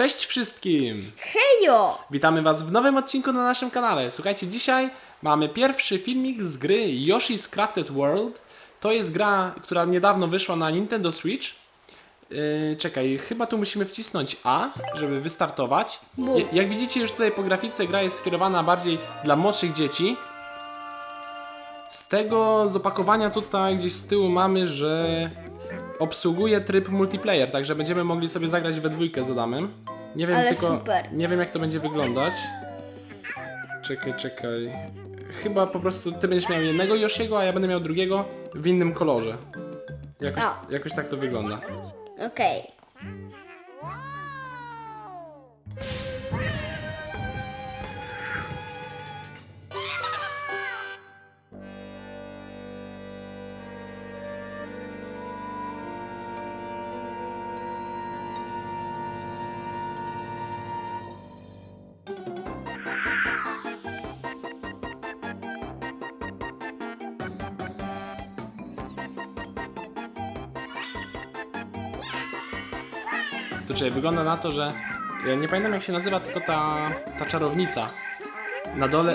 Cześć wszystkim! Hejo! Witamy Was w nowym odcinku na naszym kanale. Słuchajcie, dzisiaj mamy pierwszy filmik z gry Yoshi's Crafted World. To jest gra, która niedawno wyszła na Nintendo Switch. Yy, czekaj, chyba tu musimy wcisnąć A, żeby wystartować. Je- Jak widzicie już tutaj po grafice gra jest skierowana bardziej dla młodszych dzieci. Z tego z opakowania tutaj gdzieś z tyłu mamy, że obsługuje tryb multiplayer, także będziemy mogli sobie zagrać we dwójkę z Adamem. Nie wiem Ale tylko, super. nie wiem jak to będzie wyglądać. Czekaj, czekaj. Chyba po prostu ty będziesz miał jednego Yoshiego, a ja będę miał drugiego w innym kolorze. Jakoś, jakoś tak to wygląda. Okej. Czyli wygląda na to, że ja nie pamiętam jak się nazywa, tylko ta, ta czarownica. Na dole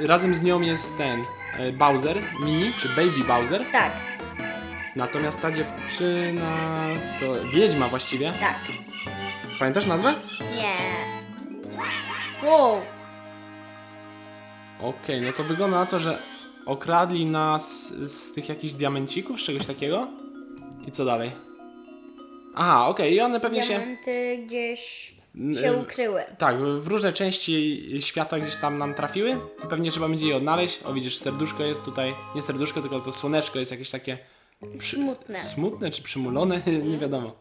y, razem z nią jest ten y, Bowser mini, czy Baby Bowser. Tak, Natomiast ta dziewczyna to wiedźma właściwie. tak. Pamiętasz nazwę? Nie. Wow. Okej, no to wygląda na to, że okradli nas z tych jakichś diamencików, z czegoś takiego. I co dalej? Aha, okej, i one pewnie się. Diamenty gdzieś się ukryły. Tak, w różne części świata gdzieś tam nam trafiły. Pewnie trzeba będzie je odnaleźć. O, widzisz, serduszko jest tutaj. Nie serduszko, tylko to słoneczko jest jakieś takie. Przy... Smutne. Smutne czy przymulone? nie wiadomo.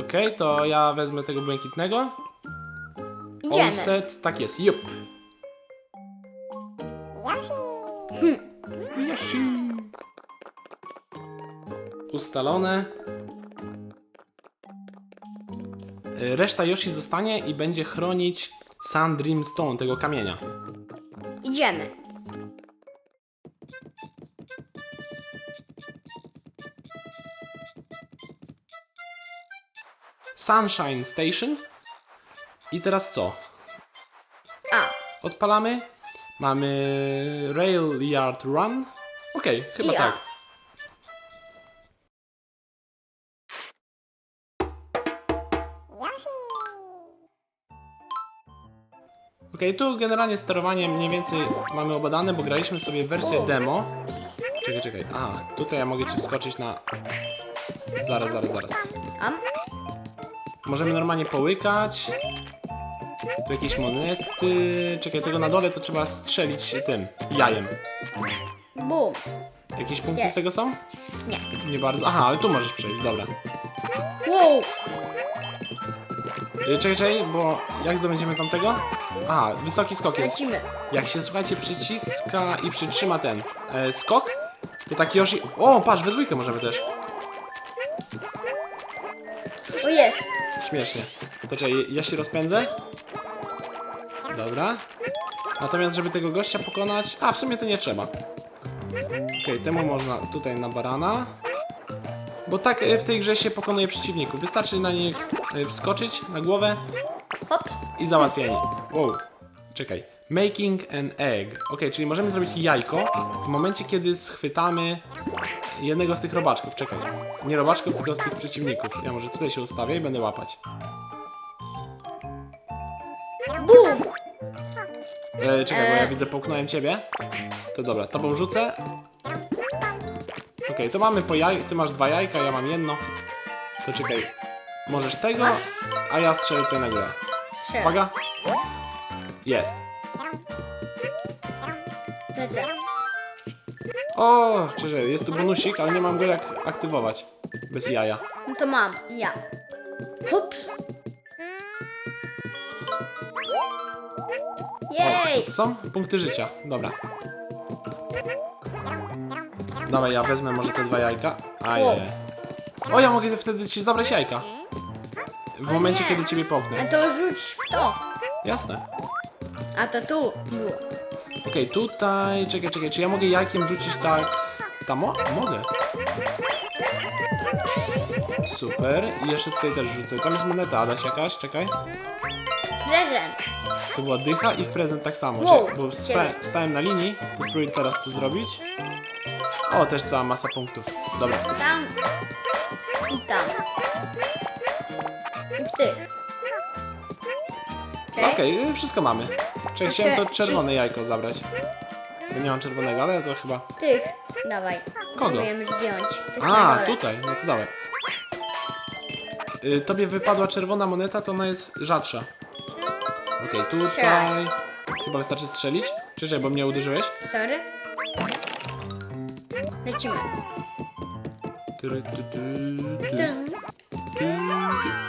Okej, to ja wezmę tego błękitnego. Idziemy. set, tak jest, jup. Yoshi. Ustalone. Reszta Yoshi zostanie i będzie chronić Sun Dream Stone, tego kamienia. Idziemy. Sunshine Station. I teraz co? A, Odpalamy. Mamy Rail Yard Run. Okej, chyba I A. Okej, tu generalnie sterowanie mniej więcej mamy obadane, bo graliśmy sobie wersję demo. Czekaj, czekaj. Aha, tutaj ja mogę ci wskoczyć na... Zaraz, zaraz, zaraz. am. Możemy normalnie połykać. Tu jakieś monety. Czekaj, tego na dole to trzeba strzelić tym jajem. Bum. Jakieś punkty Jest. z tego są? Nie. Nie bardzo. Aha, ale tu możesz przejść, dobra. Wow. Y, Czekaj, czekaj, bo jak zdobędziemy tamtego? Aha, wysoki skok jest. Lecimy. Jak się, słuchajcie, przyciska i przytrzyma ten e, skok, to taki Yoshi... O, patrz, we dwójkę możemy też. O jest. Śmiesznie. To czekaj, ja się rozpędzę. Dobra. Natomiast, żeby tego gościa pokonać... A, w sumie to nie trzeba. Okej, temu można tutaj na barana. Bo tak e, w tej grze się pokonuje przeciwników. Wystarczy na nich e, wskoczyć na głowę. I załatwienie. Wow. Czekaj. Making an egg. Ok, czyli możemy zrobić jajko w momencie, kiedy schwytamy jednego z tych robaczków. Czekaj. Nie robaczków, tylko z tych przeciwników. Ja może tutaj się ustawię i będę łapać. Bum. E, czekaj, bo ja E. widzę, połknąłem ciebie. To dobra, tobą rzucę. Okej, to mamy po jaj... Ty masz dwa jajka, ja mam jedno. To czekaj. Możesz tego, a ja strzelę tutaj na górę. Uwaga. Jest. O, szczerze, jest tu bonusik, ale nie mam go jak aktywować. Bez jaja. No to mam. Ja. Hops. O, co Jej. to są? Punkty życia. Dobra. Dawaj, ja wezmę może te dwa jajka. Ajej. O, ja mogę wtedy ci zabrać jajka. W momencie, nie. kiedy ciebie A to rzuć w to. Jasne. A to tu było. Okej, tutaj, czekaj, czekaj, czy ja mogę jajkiem rzucić tak... Tam, o? Mogę. Super. I jeszcze tutaj też rzucę. Tam jest moneta, Adaś jakaś, czekaj. Prezent. To była dycha i w prezent tak samo. Wow, Czekaj, bo sta stałem na linii, to spróbuję teraz tu zrobić. O, też cała masa punktów. Dobra. Tam. I tam. Tych. Okej, wszystko mamy. Czekaj, chciałem to czy- czerwone jajko zabrać. Bo nie mam czerwonego, ale to chyba... Tych. Dawaj. Kogo? Próbujemy zdjąć. Tych na A, dole. tutaj, no to dawaj. Y, tobie wypadła czerwona moneta, to ona jest rzadsza. Okej, tutaj. Strzelaj. Chyba wystarczy strzelić. Czekaj, bo mnie uderzyłeś. Sorry. Lecimy. Tyry, ty, ty, ty.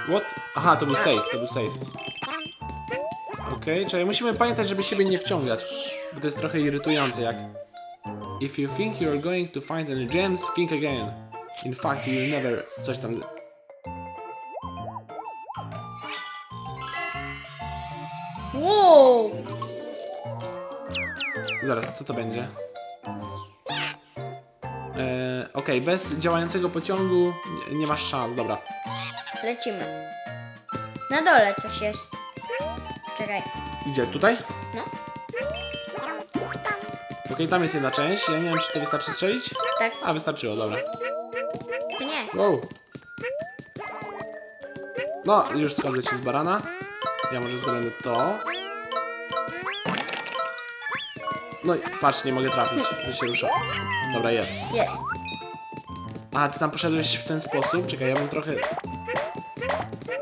What? Aha, to był save, to był save. Okej, czekaj, musimy pamiętać, żeby siebie nie wciągać. Bo to jest trochę irytujące, jak... If you think you're going to find any gems, think again. In fact, you'll never... Coś tam... Wow. Zaraz, co to będzie? Eee, Okej, bez działającego pociągu nie, nie masz szans, dobra. Lecimy. Na dole coś jest. Czekaj. Gdzie, tutaj? No. Okej, tam jest jedna część, ja nie wiem, czy to wystarczy strzelić? Tak. A, wystarczyło, dobra. To nie. Wow. No, już schodzę ci z barana. Ja może zdobędę to. No i patrz, nie mogę trafić, że się rusza. Dobra, jest. Jest. A, ty tam poszedłeś w ten sposób. Czekaj, ja bym trochę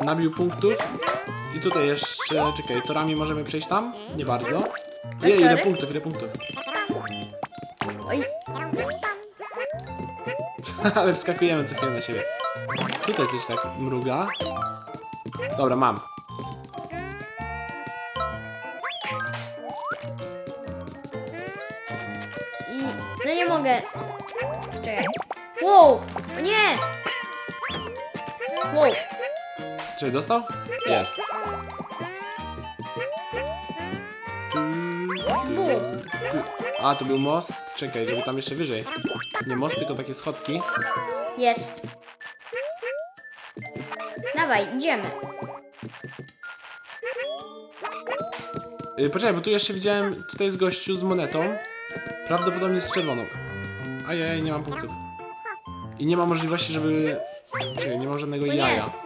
nabił punktów. I tutaj jeszcze, czekaj, torami możemy przejść tam? Nie bardzo. Je, ile punktów, ile punktów. Oj. Ale wskakujemy co chwilę na siebie. Tutaj coś tak mruga. Dobra, mam. I... No nie mogę. Czekaj. Wow. O nie. Czy dostał? Jest. Bum. A, to był most. Czekaj, żeby tam jeszcze wyżej. Nie most, tylko takie schodki. Jest. Dawaj, idziemy. Yy, poczekaj, bo tu jeszcze widziałem, tutaj jest gościu z monetą. Prawdopodobnie z czerwoną. Ajaj, nie mam punktów. I nie ma możliwości, żeby... Czekaj, nie mam żadnego nie. jaja.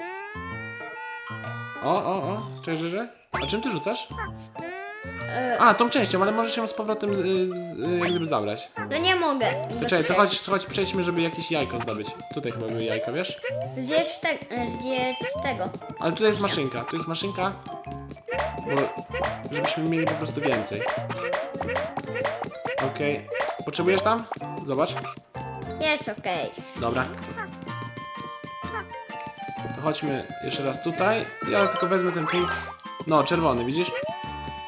O, o, o, czekaj, że? A czym ty rzucasz? E, A, tą częścią, ale możesz ją z powrotem y, z, y, jak gdyby zabrać. no nie mogę. To czekaj, to chodź, to chodź przejdźmy, żeby jakieś jajko zdobyć. Tutaj chyba były jajka, wiesz? Zjedz, te, zjedz tego. Ale tutaj jest maszynka, tu jest maszynka. Bo, żebyśmy mieli po prostu więcej. Okej. Potrzebujesz tam? Zobacz. Jest okej. Dobra. To chodźmy jeszcze raz tutaj. Ja tylko wezmę ten punkt. No, czerwony, widzisz?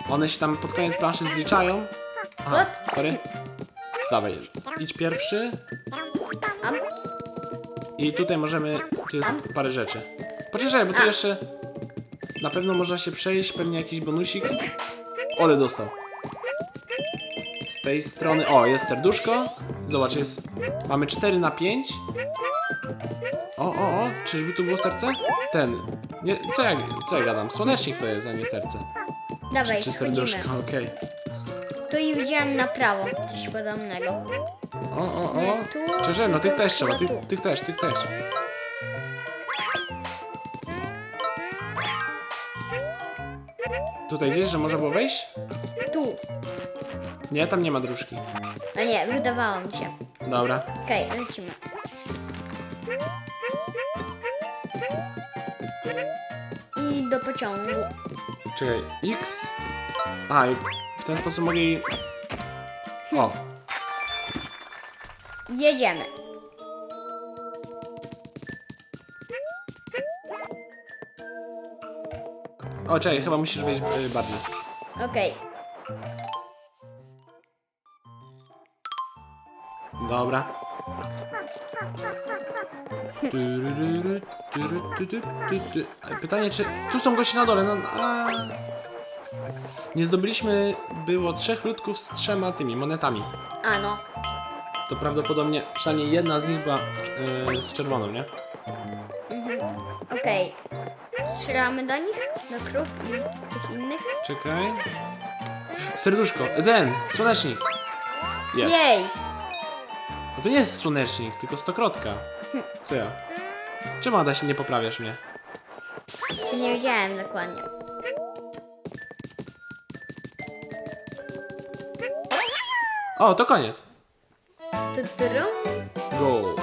One się tam pod koniec planszy zliczają. Aha, sorry. Dawaj, idź pierwszy. I tutaj możemy. Tu jest parę rzeczy. Poczekaj, bo tu jeszcze. Na pewno można się przejść, pewnie jakiś bonusik. Ole dostał. Z tej strony. O, jest serduszko. Zobacz, jest. Mamy 4 na 5. Czyżby tu było serce? Ten. Nie, co ja, co ja gadam? Słonecznik to jest, a nie serce. Dawaj, Czy schodzimy. serduszko, okej. Tu i widziałem na prawo coś podobnego. O, o, o. Tu, Czyże, no tych tu, też trzeba, tych, tych też, tych też. Tutaj gdzieś, że można było wejść? Tu. Nie, tam nie ma dróżki. A nie, wydawało mi się. Dobra. Okej, lecimy. Do pociągu. Czekaj, X. A, i w ten sposób jej... O, Jedziemy. o, czekaj, chyba musisz wejść y, bardziej. Okej. Dobra. Tyryryry, tyry, ty, ty, ty, ty. A Pytanie, czy... Tu są goście na dole, no... A... Nie zdobyliśmy... Było trzech ludków z trzema tymi monetami. A no. To prawdopodobnie przynajmniej jedna z nich była yy, z czerwoną, nie? Okej. Strzelamy do nich? Do krów i tych innych? Czekaj. Serduszko. Ten, słonecznik. Jest. Jej! No to nie jest słonecznik, tylko stokrotka. Co ja? Czemu Adaś nie poprawiasz mnie? Nie wiedziałem dokładnie. O, to koniec. Tu, tu, ru. Go.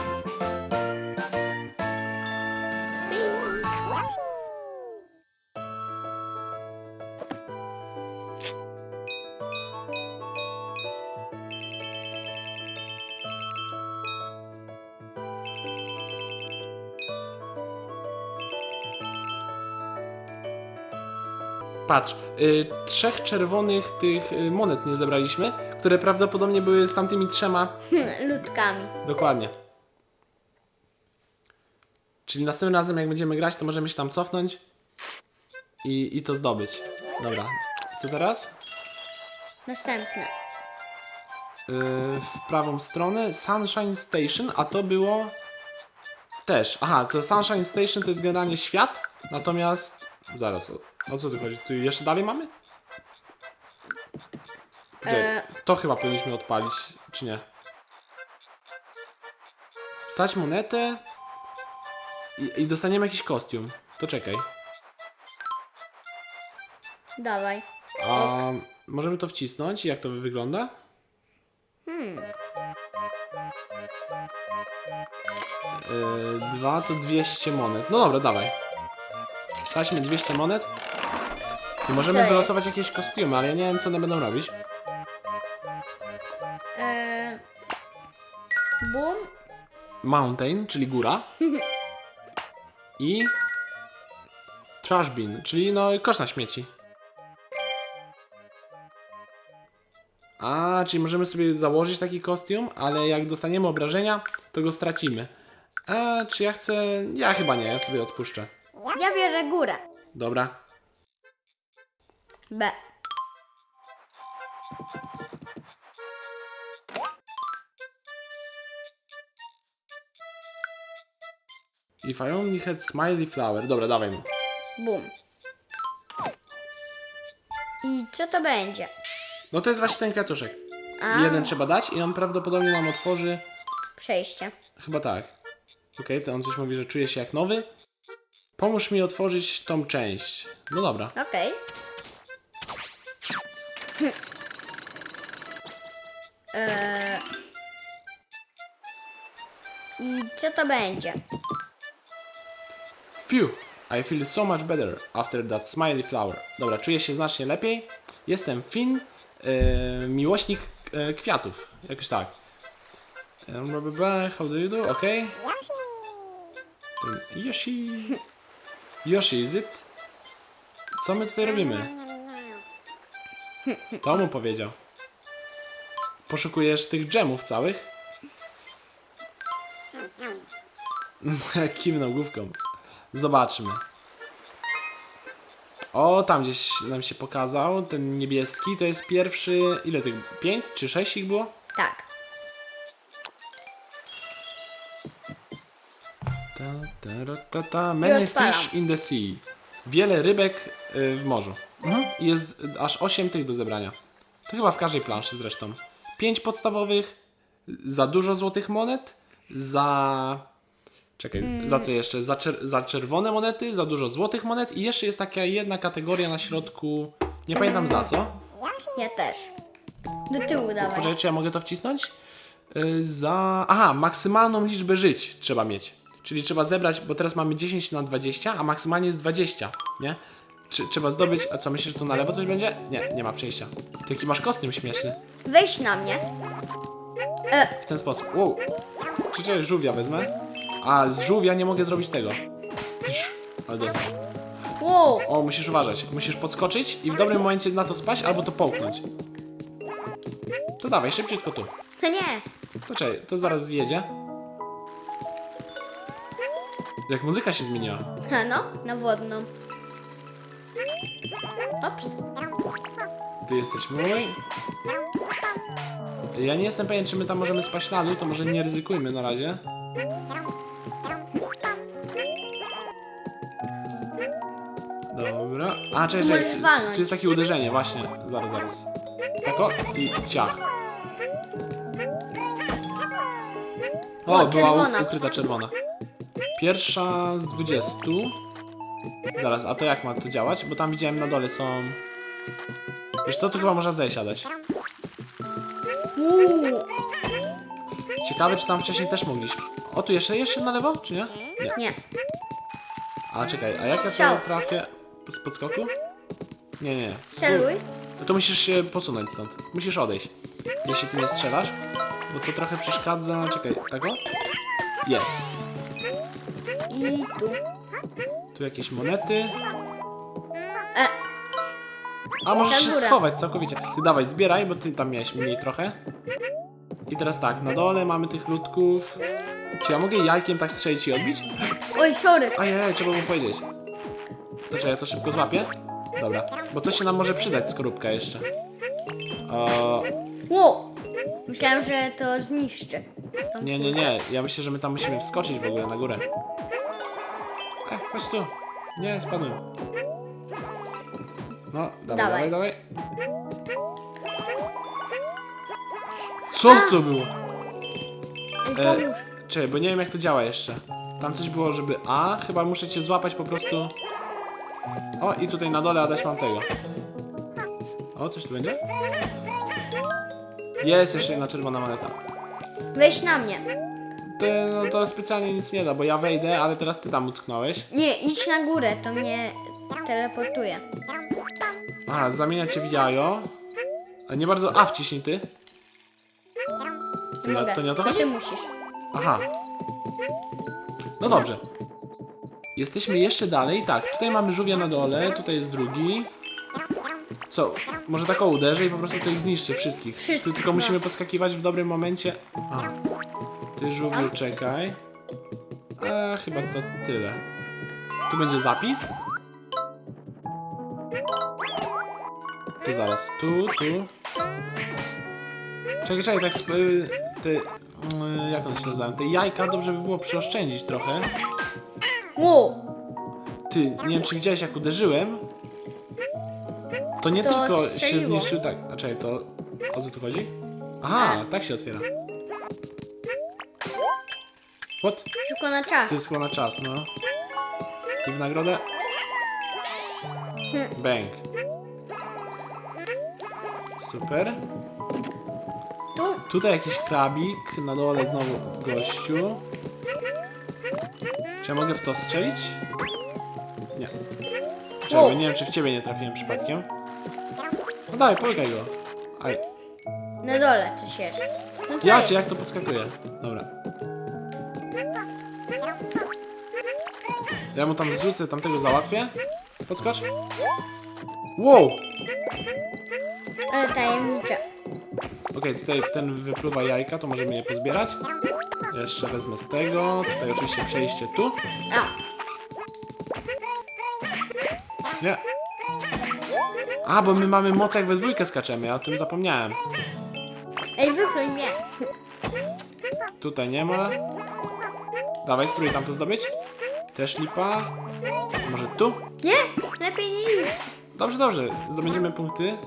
Patrz, y, trzech czerwonych tych y, monet nie zebraliśmy, które prawdopodobnie były z tamtymi trzema Hmm, Ludkami. Dokładnie. Czyli następnym razem, jak będziemy grać, to możemy się tam cofnąć i, i to zdobyć. Dobra. Co teraz? Następne. Yy, w prawą stronę Sunshine Station, a to było też. Aha, to Sunshine Station to jest generalnie świat, natomiast. Zaraz, o, co tu chodzi? Tu jeszcze dalej mamy? E. To chyba powinniśmy odpalić, czy nie? Wstać monetę i, i dostaniemy jakiś kostium. To czekaj. Dawaj. A możemy to wcisnąć? Jak to wygląda? Yy, dwa to 200 monet. No dobra, dawaj. Wsadźmy 200 monet. I możemy Co jest? wylosować jakieś kostiumy, ale ja nie wiem, co one będą robić. Boom. Mountain, czyli góra. I trash bin, czyli no kosz na śmieci. A, czyli możemy sobie założyć taki kostium, ale jak dostaniemy obrażenia, to go stracimy. A, czy ja chcę... Ja chyba nie, ja sobie odpuszczę. Ja bierze górę. Dobra. B. If I only had smiley flower. Dobra, dawaj mu. Boom. I co to będzie? No to jest właśnie ten kwiatuszek. A, Jeden trzeba dać i on prawdopodobnie nam otworzy... przejście. Chyba tak. Okej, to on coś mówi, że czuje się jak nowy. Pomóż mi otworzyć tą część. No dobra. Okej. Eee. I co to będzie? Phew, I feel so much better after that smiley flower. Dobra, czuję się znacznie lepiej. Jestem Finn, e, miłośnik e, kwiatów. Jakoś tak. How do you do? Ten Yoshi. Yoshi, is it? Co my tutaj robimy? To mu powiedział. Poszukujesz tych dżemów całych? Kiwnął główką. Zobaczmy. O, tam gdzieś nam się pokazał, ten niebieski, to jest pierwszy, ile tych, pięć czy sześć ich było? Tak. Ta, ta, ra, ta, ta. Many fish in the sea. Wiele rybek y, w morzu. Mhm. I Jest y, aż 8 tych do zebrania. To chyba w każdej planszy zresztą. 5 podstawowych, za dużo złotych monet, za... Czekaj, za co jeszcze? Za, czer za czerwone monety, za dużo złotych monet i jeszcze jest taka jedna kategoria na środku, nie pamiętam za co. Ja też. Do tyłu dawaj. Poczekaj, czy ja mogę to wcisnąć? Y, za... Aha, maksymalną liczbę żyć trzeba mieć. Czyli trzeba zebrać, bo teraz mamy 10 na 20, a maksymalnie jest 20, nie? Czy, trzeba zdobyć... A co, myślisz, że tu na lewo coś będzie? Nie, nie ma przejścia. Ty jaki masz kostium śmieszny. Wejdź na mnie. W ten sposób. Wow. Czy czy żółwia wezmę? A z żółwia nie mogę zrobić tego. Tysz, ale dostał. Wow. O, musisz uważać. Musisz podskoczyć i w dobrym momencie na to spaść albo to połknąć. To dawaj, szybciutko tu. No nie. To czekaj, to zaraz zjedzie. Jak muzyka się zmieniła. Ha, no, na wodną. Ops. Ty jesteś mój. Ja nie jestem pewien, czy my tam możemy spaść na dół, to może nie ryzykujmy na razie. Dobra. A, czekaj, Tu czekaj. walnąć. Tu jest takie uderzenie, właśnie. Zaraz, zaraz. Tak o i ciach. O, O, była czerwona. ukryta czerwona. Pierwsza z 20. Zaraz, a to jak ma to działać? Bo tam widziałem na dole są... Wiesz co, tu chyba można zasiadać. Uuu. Ciekawe, czy tam wcześniej też mogliśmy. O, tu jeszcze, jeszcze na lewo, czy nie? Nie. Nie. A czekaj, a jak ja Strzał. trafię z podskoku? Nie, nie. Celuj. No to musisz się posunąć stąd. Musisz odejść. Jeśli ty nie strzelasz, bo to trochę przeszkadza. Czekaj, tego? Jest. I tu. Tu jakieś monety. E, A możesz się schować całkowicie. Ty dawaj, zbieraj, bo ty tam miałeś mniej trochę. I teraz tak, na dole mamy tych ludków. Czy ja mogę jajkiem tak strzelić i odbić? oj, sorry. Ajajaj, trzeba mu powiedzieć. To czy ja to szybko złapię? Dobra, bo to się nam może przydać, skorupka jeszcze. O, Wow. Myślałem, że to zniszczy. Nie, nie, nie, ja myślę, że my tam musimy wskoczyć w ogóle na górę. E, chodź tu. Nie, spadłem. No, dawaj, dawaj, Dawaj. dawaj. Co to było? Ej, E, pomóż. Czekaj, bo nie wiem jak to działa jeszcze. Tam coś było, żeby A, chyba muszę cię złapać po prostu. O, i tutaj na dole Adaś mam tego. O, coś tu będzie? Jest jeszcze jedna czerwona moneta. Weź na mnie. To, no, to specjalnie nic nie da, bo ja wejdę, ale teraz ty tam utknąłeś. Nie, idź na górę, to mnie teleportuje. Aha, zamienia cię w jajo. A nie bardzo. A, wciśnij ty. To, Mogę. to nie o to chodzi? ty musisz. Aha. No dobrze. Jesteśmy jeszcze dalej. Tak, tutaj mamy żółwia na dole, tutaj jest drugi. Co? Może tak o uderzę i po prostu to ich zniszczy wszystkich. Wszystkich, tylko no. musimy poskakiwać w dobrym momencie. Aha. Ty żółwiu, czekaj. A, chyba to tyle. Tu będzie zapis. To zaraz. Tu, tu. Czekaj, czekaj, tak sp- y, te, y, jak one się nazywają? Te jajka dobrze by było przyoszczędzić trochę. Wow. Ty, nie wiem czy widziałeś jak uderzyłem. To nie To tylko się strzeliło. zniszczył tak. A czekaj, to o co tu chodzi? Aha, tak się otwiera. What? Tylko na czas. Chyba na czas, no. I w nagrodę. Hmm. Bang. Super. Tu. Tutaj jakiś krabik, na dole znowu gościu. Czy ja mogę w to strzelić? Nie. Bo nie wiem czy w ciebie nie trafiłem przypadkiem. No daj, połykaj go. Aj. Na dole coś jest. No co Ja jest? czy jak to podskakuje? Dobra. Ja mu tam zrzucę, tamtego załatwię. Podskocz. Wow! Ale tajemnicze. Okej, tutaj ten wypluwa jajka, to możemy je pozbierać. Jeszcze wezmę z tego. Tutaj oczywiście przejście tu. A, Nie. A, bo my mamy moc jak we dwójkę skaczemy, ja o tym zapomniałem. ej, wypluj mnie. Tutaj nie ma. Dawaj, spróbuj tam to zdobyć. Też lipa. Może tu? Nie, lepiej nie idź. Dobrze, dobrze. Zdobędziemy punkty.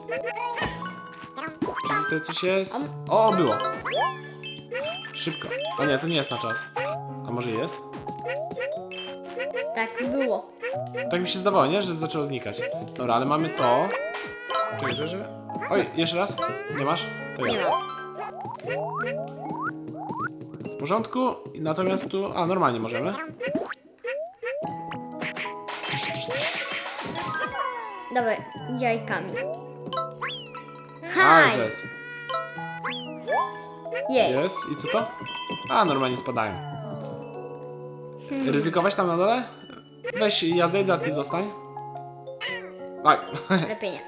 Czy tutaj coś jest? O, było. Szybko. A nie, to nie jest na czas. A może jest? Tak było. Tak mi się zdawało, nie? Że zaczęło znikać. Dobra, ale mamy to. Czekaj, czekaj, czekaj. Oj, jeszcze raz. Nie masz? To Nie ja. ma. W porządku. Natomiast tu... A, normalnie możemy. Dawaj, jajkami. A, Haj! zes. Jej. Jest. I co to? A, normalnie spadają. Ryzykować tam na dole? Weź, ja zejdę, a ty zostań. Aj. Lepiej nie.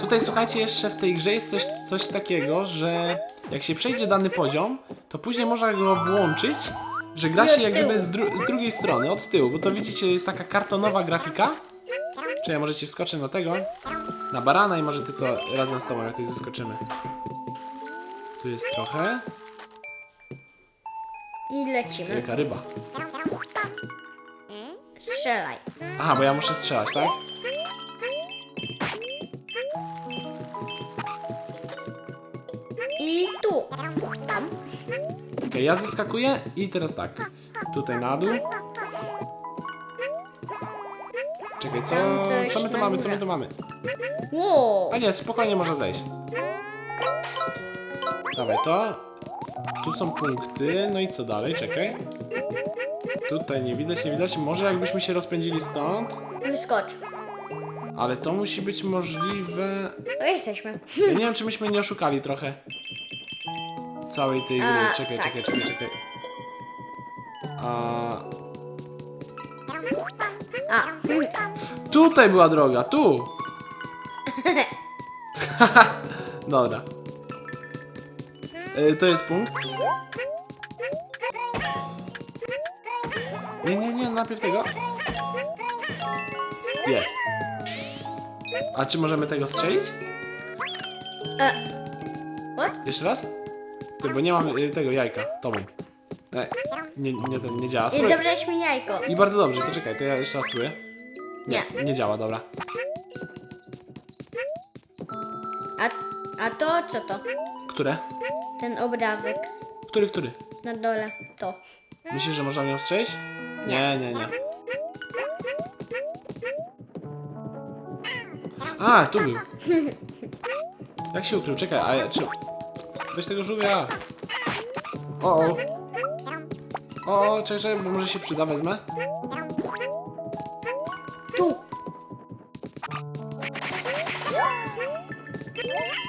Tutaj słuchajcie, jeszcze w tej grze jest coś, coś takiego, że jak się przejdzie dany poziom, to później można go włączyć, że gra się jak gdyby z, dru- z drugiej strony, od tyłu, bo to widzicie, jest taka kartonowa grafika. Czy ja możecie wskoczyć na tego, na barana i może ty to razem z tobą jakoś zeskoczymy. Tu jest trochę. I lecimy. Jaka ryba. Strzelaj. Aha, bo ja muszę strzelać, tak? Tam. Okej, ja zeskakuję i teraz tak. Tutaj na dół. Czekaj, co, Tam coś co my tu na mamy, co my tu mamy? Wow. A nie, spokojnie można zejść. Dawaj to. Tu są punkty, no i co dalej? Czekaj. Tutaj nie widać, nie widać. Może jakbyśmy się rozpędzili stąd, Wyskocz. ale to musi być możliwe. To jesteśmy. Ja nie wiem, czy myśmy nie oszukali trochę całej tej gry. A, Czekaj, tak. czekaj, czekaj, czekaj. A... A. Tutaj była droga, tu! Dobra. Y, To jest punkt. Nie, nie, nie, najpierw tego. Jest. A czy możemy tego strzelić? E. What? Jeszcze raz? Ty, bo nie mamy y, tego jajka, tobą. E, nie, nie, ten, nie działa. I Spróbuj. zabrałeś mi jajko. I bardzo dobrze, to czekaj, to ja jeszcze raz spróbuję. Nie, Nie. nie działa, dobra. A, a to co to? Które? Ten obrazek Który, który? na dole. To. Myślisz, że można nią strzelić? Nie, nie, nie. A, tu był. Jak się ukrył? Czekaj, a ja, czy... Weź tego żółwia. O, o. O, o, czekaj, czekaj, może się przyda, wezmę. Tu.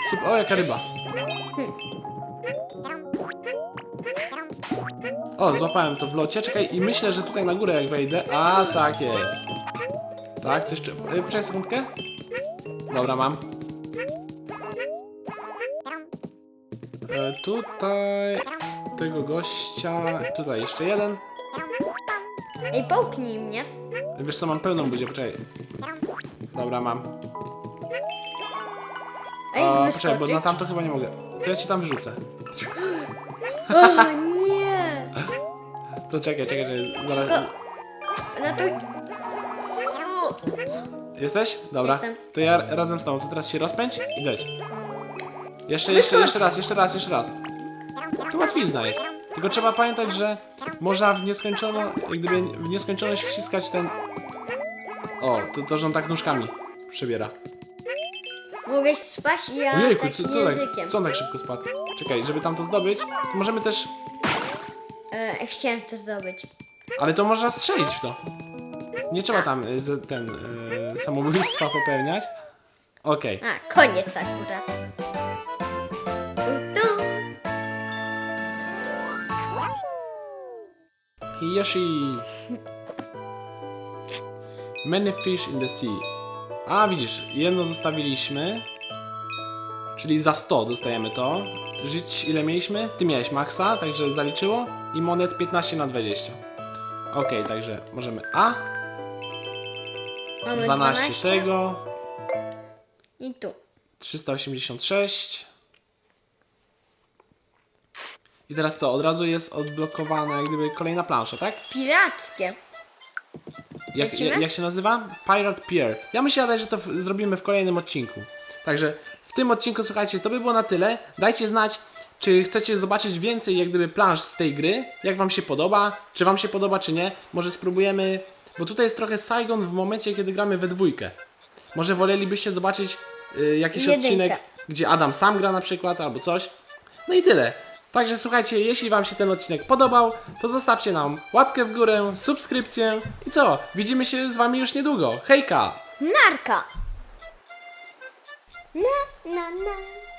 Super. O, jaka ryba. O, złapałem to w locie. Czekaj, i myślę, że tutaj na górę jak wejdę. A, tak jest. Tak, coś jeszcze. E, Poczekaj sekundkę. Dobra, mam. Tutaj. Tego gościa. Tutaj jeszcze jeden. Ej, połknij mnie. Wiesz co, mam pełną buzię, poczekaj. Dobra, mam. Ej, wyskoczyć. poczekaj, bo na tamto chyba nie mogę. To ja ci tam wyrzucę. O nie. To czekaj, czekaj, czekaj. Zaraz. Ratuj. Jesteś? Dobra. Jestem. To ja razem z tobą. To teraz się rozpędź i leć. Jeszcze, jeszcze, jeszcze raz, jeszcze raz, jeszcze raz. To łatwizna jest. Tylko trzeba pamiętać, że można w nieskończono, jak gdyby w nieskończoność wciskać ten... O, to, to że on tak nóżkami przebiera. Mogłeś spaść i ja Ojejku, takim co, co, tak, językiem. co on tak szybko spadł? Czekaj, żeby tam to zdobyć, to możemy też... E, chciałem to zdobyć. Ale to można strzelić w to. Nie trzeba tam y, z- ten y, samobójstwa popełniać. Okej. A, koniec akurat. Yoshi! Many fish in the sea. A widzisz, jedno zostawiliśmy. Czyli za 100 dostajemy to. Żyć ile mieliśmy? Ty miałeś maksa, także zaliczyło. I monet 15 na 20. Ok, także możemy A, Mamy 12 tego, I tu. 386. I teraz co? Od razu jest odblokowana jak gdyby kolejna plansza, tak? Pirackie. Jak, Lecimy? jak, jak się nazywa? Pirate Pier. Ja myślę, że to w, zrobimy w kolejnym odcinku. Także w tym odcinku, słuchajcie, to by było na tyle. Dajcie znać, czy chcecie zobaczyć więcej jak gdyby plansz z tej gry. Jak wam się podoba, czy wam się podoba, czy nie. Może spróbujemy, bo tutaj jest trochę Saigon w momencie, kiedy gramy we dwójkę. Może wolelibyście zobaczyć y, jakiś Jedynkę. odcinek, gdzie Adam sam gra na przykład, albo coś. No i tyle. Także słuchajcie, jeśli Wam się ten odcinek podobał, to zostawcie nam łapkę w górę, subskrypcję i co? Widzimy się z Wami już niedługo. Hejka! Narka. Na, na, na.